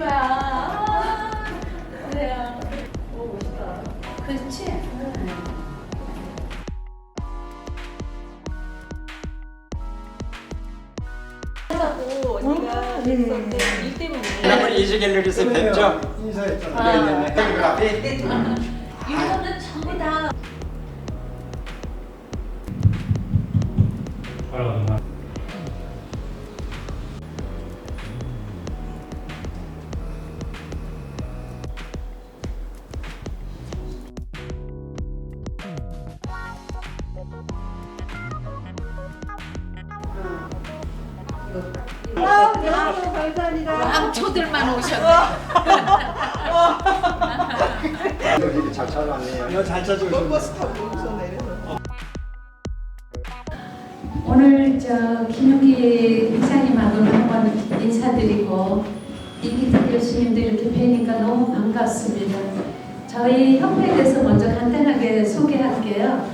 아, 그래요. 오, 멋있다. 그렇지? 하자고 언니가 그랬었는데 일 때문에 지난번에 이주 갤러리에서 뵙죠? 아. 네네네. 헬리그라피? 이거는 전부 다 아, 너무 감사합니다. 왕초들만 오셨네. 이렇게 잘 찾아왔네요. 이거 잘 찾아오셨네. 버스 타고 오셨네. 오늘 저 김용기 회장님하고는 한번 인사드리고 이기태 교수님도 이렇게 뵈니까 너무 반갑습니다. 저희 협회에 대해서 먼저 간단하게 소개할게요.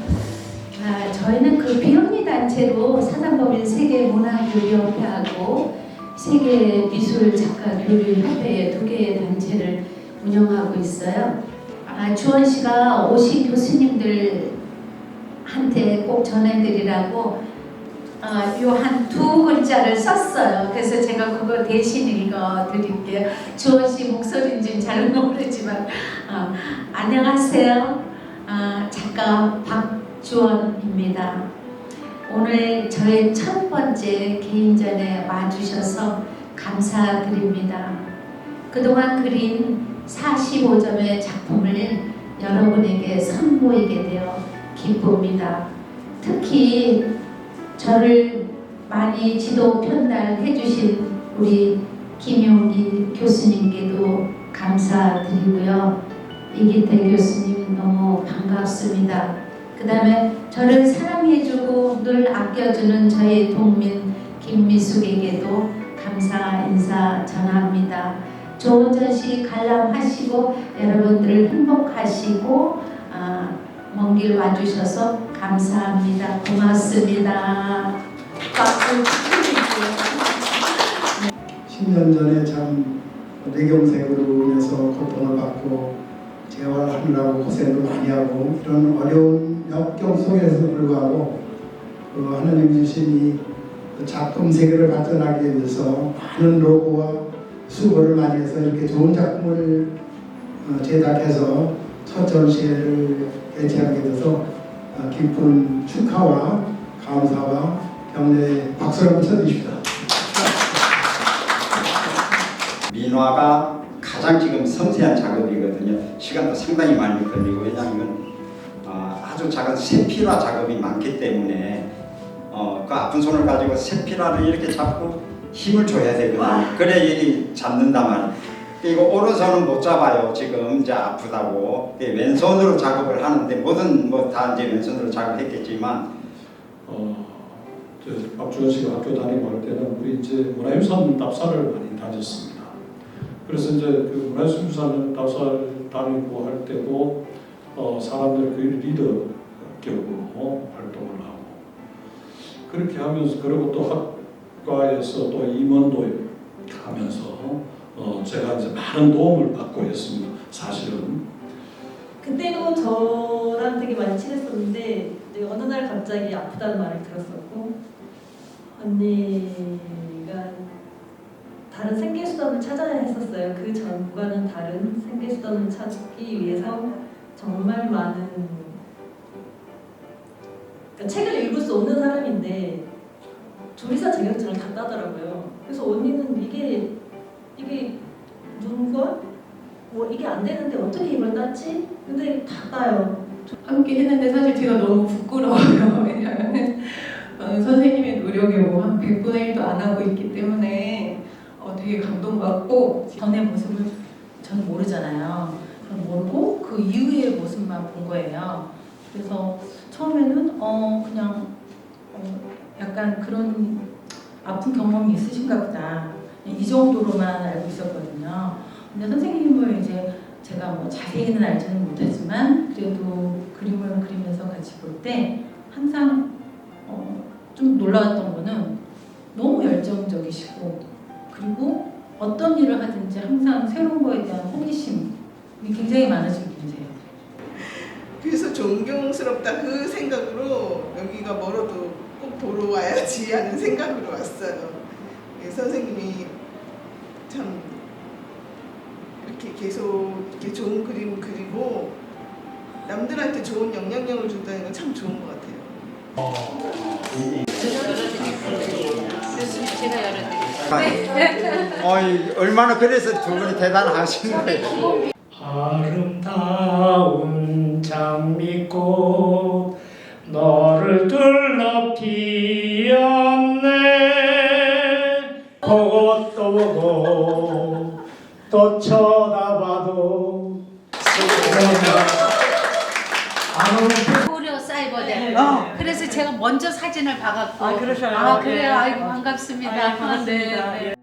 아, 저희는 그 비영리 단체로 세계문화 교류협회하고 세계 미술 작가 교류협회 두 개의 단체를 운영하고 있어요. 아, 주원 씨가 오신 교수님들한테 꼭 전해드리라고 어, 요한 두 글자를 썼어요. 그래서 제가 그거 대신 읽어 드릴게요. 주원 씨 목소리인지는 잘 모르지만 어, 안녕하세요. 어, 작가 박주원입니다. 오늘 저의 첫 번째 개인전에 와주셔서 감사드립니다. 그동안 그린 45점의 작품을 여러분에게 선보이게 되어 기쁩니다. 특히 저를 많이 지도 편달해 주신 우리 김용기 교수님께도 감사드리고요. 이기태 교수님 너무 반갑습니다. 그 다음에 저를 사랑해주고 늘 아껴주는 저의 동민 김미숙에게도 감사 인사 전합니다. 좋은 전시 관람하시고 여러분들 행복하시고 아, 먼길 와주셔서 감사합니다. 고맙습니다. 박수 치드릴게요. 10년 전에 참 뇌경색으로 인해서 고통을 받고 재활하느라고 고생도 많이 하고 이런 어려운 역경 속에서 불구하고 그 하나님 주신 이그 작품 세계를 발전하기 위해서 많은 노고와 수고를 많이 해서 이렇게 좋은 작품을 어, 제작해서 첫 전시회를 개최하게 돼서 어, 깊은 축하와 감사와 격려의 박수를 한번 쳐주십시오. 민화가 가장 지금 섬세한 작업이거든요. 시간도 상당히 많이 걸리고 왜냐하면 어, 아주 작은 세필화 작업이 많기 때문에 어, 그 아픈 손을 가지고 세필화를 이렇게 잡고 힘을 줘야 되거든요. 그래 이 잡는단 말이에요. 이거 오른손은 못 잡아요. 지금 이제 아프다고 예, 왼손으로 작업을 하는데 모든 뭐 다 이제 왼손으로 작업했겠지만 어, 저 박주원 씨가 학교 다니고 할 때는 우리 이제 문화유산 답사를 많이 다녔습니다. 그래서 이제 그 문화유산 답사를 다니고 할 때도 어, 사람들 그 리더 격으로 활동을 하고 그렇게 하면서 그리고 또 학과에서 또 임원도 하면서 어, 제가 이제 많은 도움을 받고 있습니다. 사실은 그때도 저랑 되게 많이 친했었는데 이제 어느 날 갑자기 아프다는 말을 들었었고 언니가 다른 생계 수단을 찾아야 했었어요. 그 전과는 다른 생계 수단을 찾기 위해서 정말 많은 그러니까 책을 읽을 수 없는 사람인데 조리사 자격증을 다 따더라고요. 그래서 언니는 이게 이게 눈과 뭐 이게 안 되는데 어떻게 이걸 땄지? 근데 다 따요. 함께 했는데 사실 제가 너무 부끄러워요. 왜냐하면 어, 선생님의 노력이 뭐 한 100분의 1도 안 하고 있기 때문에 어, 감동받고 전의 모습을 저는 모르잖아요. 그럼 모르고 그 이후의 모습만 본 거예요. 그래서 처음에는 어 그냥 어, 약간 그런 아픈 경험이 있으신가 보다. 이 정도로만 알고 있었거든요. 근데 선생님을 이제 제가 뭐 자세히는 알지는 못하지만 그래도 그림을 그리면서 같이 볼 때 항상 어, 좀 놀라웠던 거는 너무 열정적이시고 그리고 어떤 일을 하든지 항상 새로운 거에 대한 호기심이 굉장히 많으신 분이세요. 그래서 존경스럽다 그 생각으로 여기가 멀어도 꼭 보러 와야지 하는 생각으로 왔어요. 예, 선생님이 참 이렇게 계속 이렇게 좋은 그림 그리고 남들한테 좋은 영향력을 준다는 건 참 좋은 것 같아요. 교수님 제가 열어드릴게요. 어이, 얼마나 그래서 두 분이 대단하신 거예요. 아름다운 장미꽃 너를 둘러 피었네 보고 또 보고 또 쳐다봐도 아무 고려 사이버대. 어. 그래서 제가 먼저 사진을 봐갖고. 아, 그러셔요? 아, 그래요. 네. 아이고, 반갑습니다. 아이고, 반갑습니다. 네, 네.